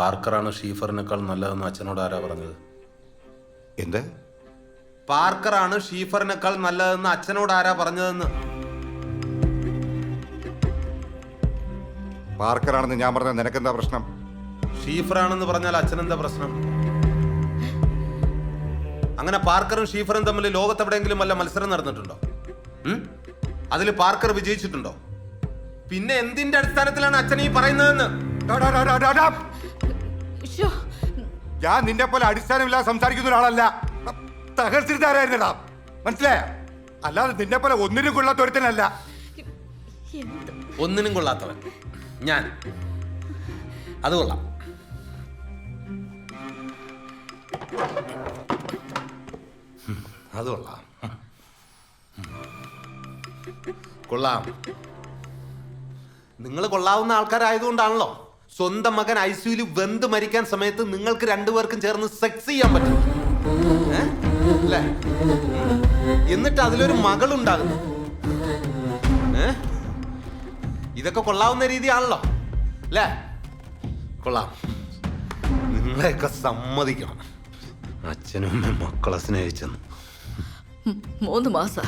പാർക്കറാണ് ഷീഫറിനേക്കാൾ നല്ലതെന്ന് അച്ഛനോട് ആരാ പറഞ്ഞത്? എന്ത്? പാർക്കറാണ് ഷീഫറിനേക്കാൾ നല്ലതെന്ന് അച്ഛനോട് ആരാ പറഞ്ഞതെന്ന്? പാർക്കറാണെന്ന് ഞാൻ പറഞ്ഞ നിനക്കെന്താ പ്രശ്നം? ഷീഫറാണെന്ന് പറഞ്ഞാൽ അച്ഛനെന്താ പ്രശ്നം? അങ്ങനെ പാർക്കറും ഷീഫറും തമ്മിൽ ലോകത്ത് എവിടെയെങ്കിലും വല്ല മത്സരം നടന്നിട്ടുണ്ടോ? അതിൽ പാർക്കർ വിജയിച്ചിട്ടുണ്ടോ? പിന്നെ എന്തിന്റെ അടിസ്ഥാനത്തിലാണ് അച്ഛൻ ഈ പറയുന്നതെന്ന്? ഡാ, ഡാ, ഡാ, ഡാ, ഡാ, ഡാ. ശ്ശോ, ഞാൻ നിന്നെ പോലെ അടിസ്ഥാനമില്ലാതെ സംസാരിക്കുന്ന ഒരാളല്ല. തകർത്തിരുത്താരായിരുന്നടാ മനസ്സിലായ? അല്ലാതെ നിന്നെ പോലെ ഒന്നിനും കൊള്ളാത്ത ഒരുത്തനല്ല. ഒന്നിനും കൊള്ളാത്തവൻ. ഞാൻ. അത് കൊള്ളാം. അത് കൊള്ളാം. കൊള്ളാം. നിങ്ങൾ കൊള്ളാവുന്ന ആൾക്കാരായതുകൊണ്ടാണല്ലോ. സ്വന്തം മകൻ ഐ സിയുയിൽ വെന്ത് മരിക്കാൻ സമയത്ത് നിങ്ങൾക്ക് രണ്ടുപേർക്കും ചേർന്ന് സെക്സ് ചെയ്യാൻ പറ്റും. എന്നിട്ട് അതിലൊരു മകളുണ്ടാകുന്നു. ഇതൊക്കെ കൊള്ളാവുന്ന രീതിയാണല്ലോ. അല്ലേ? കൊള്ളാം. നിങ്ങളെയൊക്കെ സമ്മതിക്കണം. അച്ഛനും മക്കളെ സ്നേഹിച്ചെന്ന്. മൂന്ന് മാസ.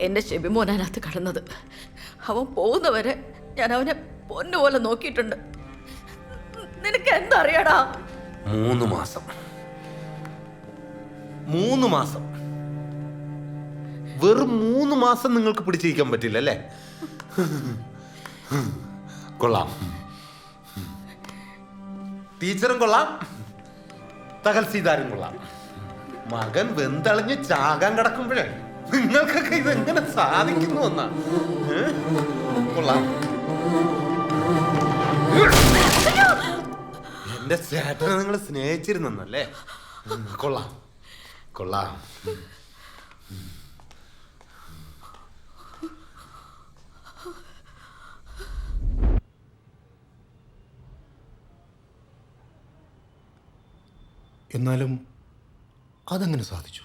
എന്റെ ഷെബിമോനകത്ത് കടന്നത്. അവൻ പോകുന്നവരെ ഞാൻ അവനെ പൊന്നുപോലെ നോക്കിയിട്ടുണ്ട്. നിനക്ക് എന്തറിയടാ മൂന്ന് മാസം. മൂന്ന് മാസം. വെറും മൂന്ന് മാസം നിങ്ങൾക്ക് പിടിച്ചിരിക്കാൻ പറ്റില്ല അല്ലേ? കൊള്ളാം. ടീച്ചറും കൊള്ളാം. തകൽസീതാരും കൊള്ളാം. മകൻ വെന്തളിഞ്ഞ് ചാകാൻ കിടക്കുമ്പോഴേ നിങ്ങൾക്കൊക്കെ ഇതെങ്ങനെ സാധിക്കുന്നു എന്നാ? കൊള്ളാം. എന്റെ ചേട്ടനെ നിങ്ങൾ സ്നേഹിച്ചിരുന്നല്ലേ കൊള്ളാം. കൊള്ളാം. എന്നാലും അതങ്ങനെ സാധിച്ചു?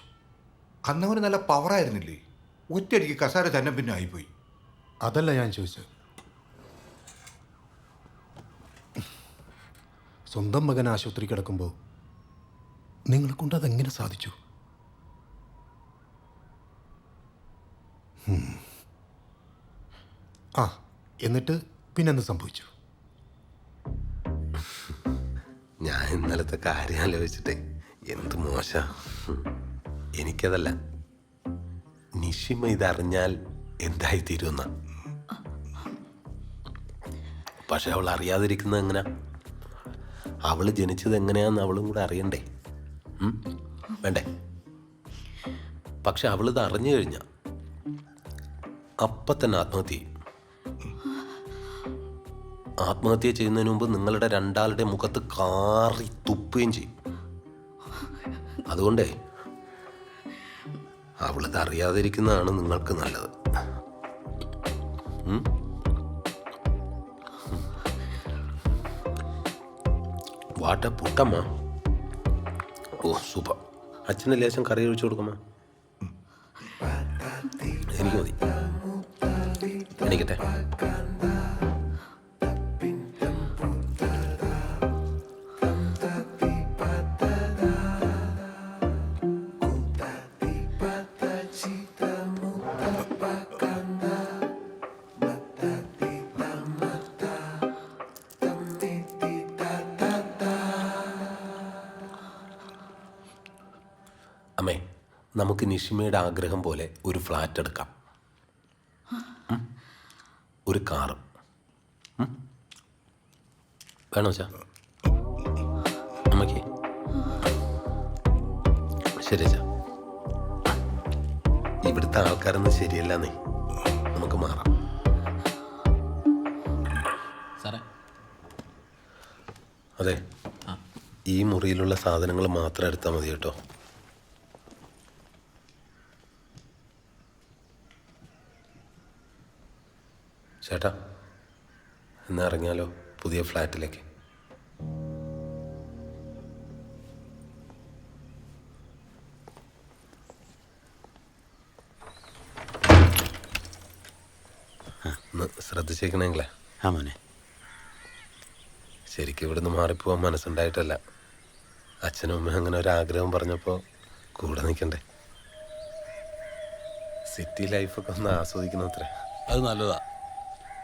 അന്നവന് നല്ല പവറായിരുന്നില്ലേ ഒറ്റയടിക്ക് കസാര തന്നെ പിന്നെ ആയിപ്പോയി. അതല്ല ഞാൻ ചോദിച്ചത്. സ്വന്തം മകൻ ആശുപത്രി കിടക്കുമ്പോൾ നിങ്ങളെ കൊണ്ട് അതെങ്ങനെ സാധിച്ചു. ആ എന്നിട്ട് പിന്നെന്ത് സംഭവിച്ചു? ഞാൻ ഇന്നലത്തെ കാര്യം ആലോചിച്ചിട്ടേ എന്ത് മോശ? എനിക്കതല്ല. നിഷിമ ഇതറിഞ്ഞാൽ എന്തായി തീരുന്ന പക്ഷെ അവൾ അറിയാതിരിക്കുന്നത് എങ്ങനെയാ അവൾ ജനിച്ചത് എങ്ങനെയാന്ന് അവളും കൂടെ അറിയണ്ടേ? വേണ്ടേ? പക്ഷെ അവളിത് അറിഞ്ഞു കഴിഞ്ഞ അപ്പം തന്നെ ആത്മഹത്യ ചെയ്യും. ആത്മഹത്യ ചെയ്യുന്നതിന് മുമ്പ് നിങ്ങളുടെ രണ്ടാളുടെ മുഖത്ത് കാറി തുപ്പുകയും ചെയ്യും. അതുകൊണ്ടേ അവളിത് അറിയാതിരിക്കുന്നതാണ് നിങ്ങൾക്ക് നല്ലത്. വാട്ട പുട്ടമ്മ ഓ സൂപ്പർ അച്ഛന് ലേശം കറി ഒഴിച്ചു കൊടുക്കമ്മ എനിക്ക് മതി. എനിക്കട്ടെ. അമ്മേ നമുക്ക് നിഷിമയുടെ ആഗ്രഹം പോലെ ഒരു ഫ്ലാറ്റ് എടുക്കാം. ഒരു കാറ്? വേണോ ചാ അമ്മയ്ക്ക്. ശരി ചാ ഇവിടുത്തെ ആൾക്കാരൊന്നും ശരിയല്ല നീ നമുക്ക് മാറാം. സാറേ. അതെ. ഈ മുറിയിലുള്ള സാധനങ്ങൾ മാത്രം എടുത്താൽ മതി കേട്ടോ. ചേട്ടാ എന്നാ ഇറങ്ങിയാലോ പുതിയ ഫ്ലാറ്റിലേക്ക്? ഒന്ന് ശ്രദ്ധിച്ചേക്കണെങ്കിലേ. ആ മോനെ. ശരിക്കും ഇവിടുന്ന് മാറിപ്പോവാൻ മനസ്സുണ്ടായിട്ടല്ല. അച്ഛനും അമ്മയും അങ്ങനെ ഒരു ആഗ്രഹം പറഞ്ഞപ്പോൾ കൂടെ നിൽക്കണ്ടേ? സിറ്റി ലൈഫൊക്കെ ഒന്ന് ആസ്വദിക്കുന്നത്രേ അത് നല്ലതാ.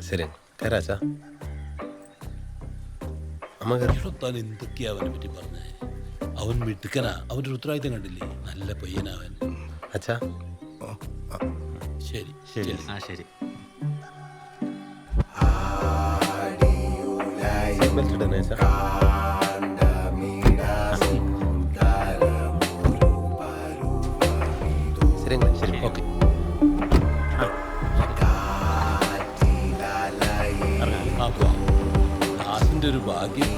ശരി. കയറാച്ചാ അമ്മ കയറി എന്തൊക്കെയാ അവനെ പറ്റി പറഞ്ഞേ? അവൻ മിടുക്കനാ. അവന്റെ ഒരു ഉത്തരവാദിത്തം കണ്ടില്ലേ? നല്ല പയ്യനാവൻ അച്ഛാ. ശരി ശരി. ആ ശരി. ഇടണേ അച്ഛാ. ശരി. ഓക്കെ. ദാസിന്റെ ഒരു ഭാഗ്യം.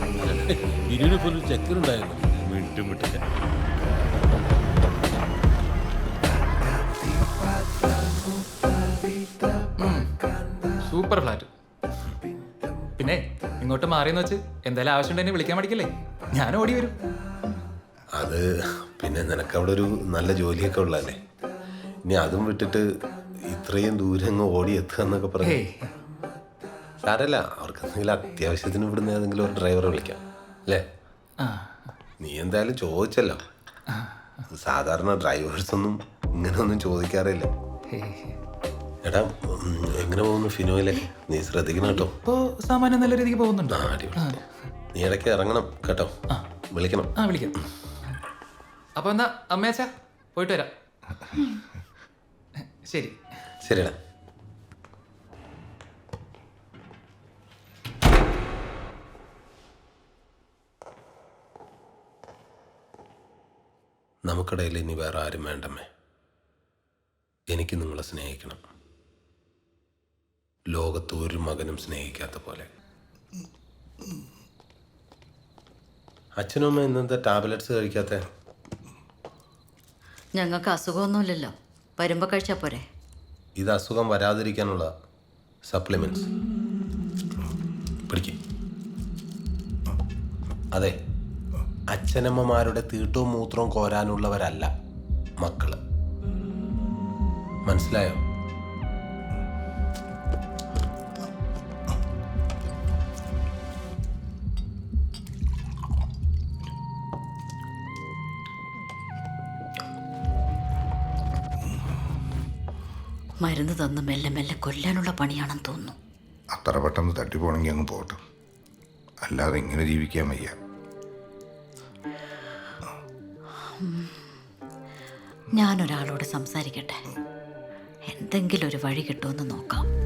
ഇരുവിനെ പോലൊരു ചക്കരുണ്ടായിരുന്നു വീണ്ടും വിട്ടില്ല. Super flat. പിന്നെ ഇങ്ങോട്ട് മാറിയെന്ന് വെച്ച് എന്തായാലും ആവശ്യമുണ്ടെങ്കിൽ വിളിക്കാൻ മടിക്കല്ലേ? ഞാൻ ഓടി വരും. അത് പിന്നെ നിനക്ക് അവിടെ ഒരു നല്ല ജോലിയൊക്കെ ഉള്ളതല്ലേ? ഇനി അതും വിട്ടിട്ട് ഇത്രയും ദൂരം അങ്ങ് ഓടി എത്തുക എന്നൊക്കെ പറഞ്ഞു സാരല്ല അവർക്ക് എന്തെങ്കിലും അത്യാവശ്യത്തിന് ഇവിടുന്ന് ഏതെങ്കിലും ഒരു ഡ്രൈവറെ വിളിക്കാം അല്ലേ? നീ എന്തായാലും ചോദിച്ചല്ലോ. സാധാരണ ഡ്രൈവേഴ്സ് ഒന്നും ഇങ്ങനെ ഒന്നും ചോദിക്കാറില്ല എടാ എങ്ങനെ പോകുന്നു ഫിനോയിലേക്ക് നീ ശ്രദ്ധിക്കണം കേട്ടോ. സാമാന്യം നല്ല രീതിക്ക് പോകുന്നുണ്ട്? ആ അടിപൊളി. നീ ഇടയ്ക്ക് ഇറങ്ങണം കേട്ടോ. വിളിക്കണം. ആ വിളിക്കാം. അപ്പൊ എന്നാ അമ്മേച്ച പോയിട്ട് വരാം. ശരി ശരിടാ നമുക്കിടയിൽ ഇനി വേറെ ആരും വേണ്ടമ്മേ. എനിക്ക് നിങ്ങളെ സ്നേഹിക്കണം. ലോകത്ത് ഒരു മകനും സ്നേഹിക്കാത്ത പോലെ. അച്ഛനും അമ്മ ഇന്നത്തെ ടാബ്ലറ്റ്സ് കഴിക്കാത്ത? ഞങ്ങൾക്ക് അസുഖമൊന്നുമില്ലല്ലോ. വരുമ്പോൾ കഴിച്ചാൽ പോരെ. ഇത് അസുഖം വരാതിരിക്കാനുള്ള സപ്ലിമെന്റ്സ് പിടിക്കും. അതെ. അച്ഛനമ്മമാരുടെ തീട്ടവും മൂത്രവും കോരാനുള്ളവരല്ല മക്കൾ. മനസ്സിലായോ? മരുന്ന് തന്ന് മെല്ലെ മെല്ലെ കൊല്ലാനുള്ള പണിയാണെന്ന് തോന്നുന്നു. അത്ര പെട്ടെന്ന് തട്ടിപ്പോണെങ്കിൽ അങ്ങ് പോട്ടെ. അല്ലാതെ ഇങ്ങനെ ജീവിക്കാൻ വയ്യ? ഞാനൊരാളോട് സംസാരിക്കട്ടെ? എന്തെങ്കിലും ഒരു വഴി കിട്ടുമെന്ന് നോക്കാം.